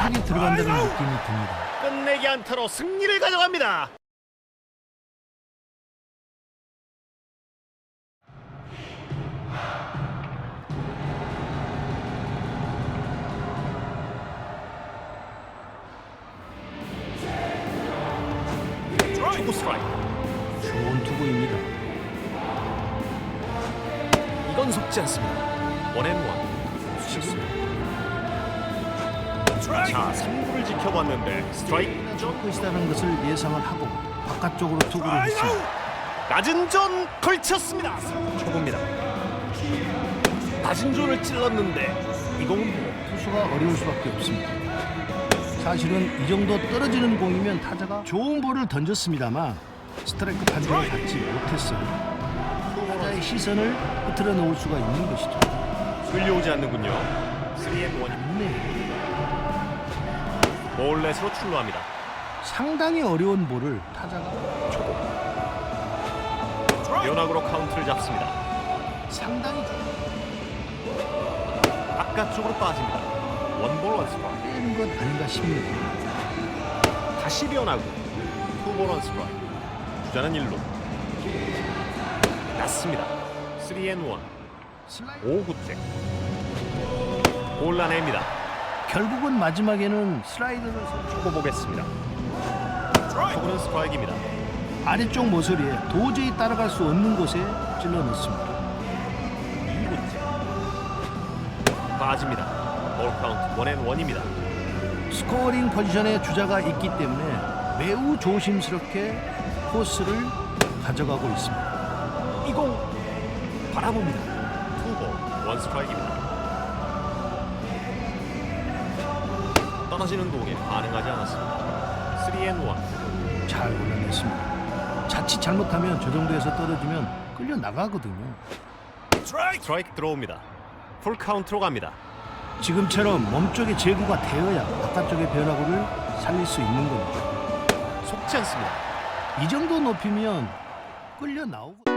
정확하게 들어간다는 느낌이 듭니다. 끝내기 안타로 승리를 가져갑니다. 초구 스트라이크. 좋은 투구입니다. 이건 속지 않습니다. 원앤원. 실수. 자, 3구를 지켜봤는데 스트라이크. 줄 것이라는 것을 예상을 하고 바깥쪽으로 투구를 했습니다. 낮은 존 걸쳤습니다. 초구입니다. 낮은 존을 찔렀는데 이 공은 뭐 투수가 어려울 수밖에 없습니다. 사실은 이 정도 떨어지는 공이면 타자가 좋은 볼을 던졌습니다만 스트라이크 판정을 받지 못했어요. 타자의 시선을 흐트러 놓을 수가 있는 것이죠. 끌려오지 않는군요. 3앤1 네, 볼넷으로 출루합니다. 상당히 어려운 볼을 타자가 변화구로 카운트를 잡습니다. 상당히 바깥쪽으로 빠집니다. 원볼 원스트라이크. 빼는 것 아닌가 싶습니다. 다시 변화구. 투볼 원스트라이크. 주자는 1루. 났습니다. 3앤1 슬라이드 5구째. 골라냅니다. 결국은 마지막에는 슬라이드를 선- 초고 보겠습니다. 초구는 스트라이크입니다. 아래쪽 모서리에 도저히 따라갈 수 없는 곳에 찔러 넣습니다. 2구째. 빠집니다. 볼 카운트 원앤원입니다. 스코어링 포지션에 주자가 있기 때문에 매우 조심스럽게 코스를 가져가고 있습니다. 이공 바라봅니다. 투볼 원스트라이크입니다. 떨어지는 공에 반응하지 않았습니다. 3앤1 잘 골라냈습니다. 자칫 잘못하면 저 정도에서 떨어지면 끌려 나가거든요. 스트라이크 들어옵니다. 풀 카운트로 갑니다. 지금처럼 몸쪽에 제구가 되어야 바깥쪽의 변화구를 살릴 수 있는 겁니다. 속지 않습니다. 이 정도 높이면 끌려 나오고